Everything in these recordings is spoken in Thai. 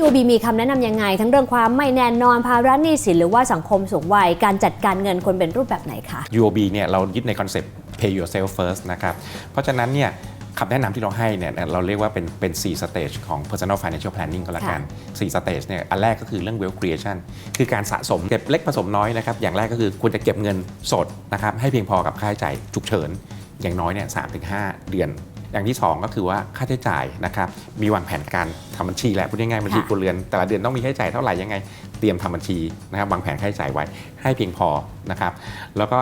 UOB มีคำแนะนำยังไง ทั้งเรื่องความไม่แน่นอนภาระหนี้สินหรือว่าสังคมสูงวัยการจัดการเงินควรเป็นรูปแบบไหนคะ UOB เนี่ยเรายึดในคอนเซปต์ pay yourself first นะครับ เพราะฉะนั้นเนี่ยคำแนะนำที่เราให้เนี่ยเราเรียกว่าเป็นเป็น 4 stage ของ personal financial planning ก็แล้วกัน 4 stage เนี่ยอันแรกก็คือเรื่อง wealth creation คือการสะสมเก็บเล็กผสมน้อยนะครับอย่างแรกก็คือควรจะเก็บเงินสดนะครับให้เพียงพอกับค่าใช้จ่ายฉุกเฉินอย่างน้อยเนี่ยสามถึงห้าเดือน อย่างที่ 2 ก็คือว่าค่าใช้จ่ายนะครับมีวางแผนการทำบัญชีแหละพูดง่ายๆบัญชีค่ะครัวเรือนแต่ละเดือนต้องมีค่าใช้จ่ายเท่าไหร่ยังไง เตรียมทำบัญชีนะครับวางแผนค่าใช้จ่ายไว้ให้เพียงพอนะครับแล้วก็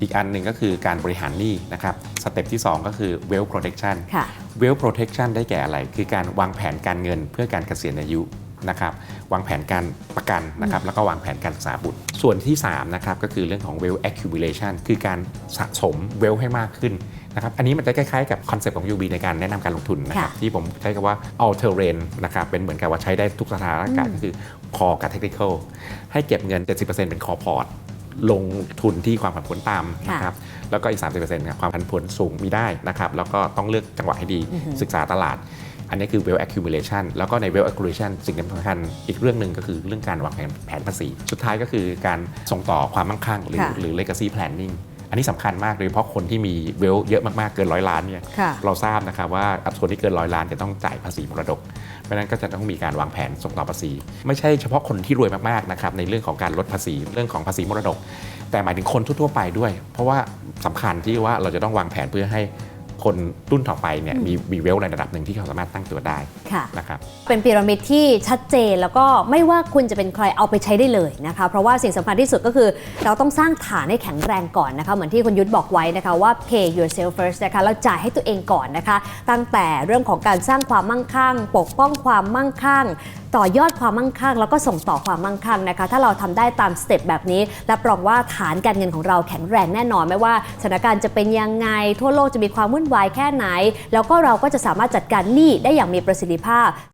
อีกอันหนึ่งก็คือการบริหารหนี้นะครับสเต็ปที่ 2 ก็คือ wealth protection ค่ะ wealth protection ได้แก่อะไร คือการวางแผนการเงินเพื่อการเกษียณอายุ นะครับวางแผนการประกันนะครับแล้วก็วางแผนการศึกษาบุตร ส่วนที่3นะครับก็คือเรื่องของ wealth accumulation คือการสะสม wealth ให้มากขึ้นนะครับอันนี้มันจะคล้ายๆกับคอนเซปต์ของ UB ในการแนะนำการลงทุนนะครับค่ะที่ผมใช้คำว่า all terrain นะครับเป็นเหมือนกับว่าใช้ได้ทุกสถานการณ์ก็คือ core กับ technical ให้เก็บเงิน 70%เป็น core port ลงทุนที่ความผันผวนต่ำนะครับ แล้วก็อีก 30%ครับความผันผวนสูงมีได้นะครับ แล้วก็ต้องเลือกจังหวะให้ดีอือฮึศึกษาตลาด อันนี้คือ wealth accumulation แล้วก็ใน wealth accumulation สิ่งที่สำคัญอีกเรื่องหนึ่งก็คือเรื่องการวางแผนแผนภาษี สุดท้ายก็คือการส่งต่อความมั่งคั่งหรือค่ะหรือ legacy planning อันนี้สำคัญมากโดยเฉพาะคนที่มี wealth เยอะมากๆ เกินร้อยล้านเนี่ยค่ะเราทราบนะครับว่าอัตราที่เกินร้อยล้านจะต้องจ่ายภาษีมรดก เพราะฉะนั้นก็จะต้องมีการวางแผนส่งต่อภาษี ไม่ใช่เฉพาะคนที่รวยมากๆนะครับในเรื่องของการลดภาษีเรื่องของภาษีมรดก แต่หมายถึงคนทั่วๆไปด้วย เพราะว่าสำคัญที่ว่าเราจะต้องวางแผนเพื่อให้ คนรุ่นต่อไปเนี่ยมีมีเวลในระดับหนึ่งที่เขาสามารถตั้งตัวได้ค่ะนะครับเป็นพีระมิดที่ชัดเจนแล้วก็ไม่ว่าคุณจะเป็นใครเอาไปใช้ได้เลยนะคะเพราะว่าสิ่งสำคัญที่สุดก็คือ เราต้องสร้างฐานให้แข็งแรงก่อนนะคะเหมือนที่คุณยุทธบอกไว้นะคะว่า pay yourself first นะคะแล้วจ่ายให้ตัวเองก่อนนะคะ ตั้งแต่เรื่องของการสร้างความมั่งคั่ง ปกป้องความมั่งคั่งต่อยอดความมั่งคั่ง แล้วก็ส่งต่อความมั่งคั่งนะคะ ถ้าเราทำได้ตามสเต็ปแบบนี้รับรองว่าฐานการเงินของเราแข็งแรงแน่นอนไม่ว่าสถานการณ์จะเป็นยังไงทั่วโลกจะมีความวุ่นวายแค่ไหน แล้วก็เราก็จะสามารถจัดการหนี้ได้อย่างมีประสิทธิภาพ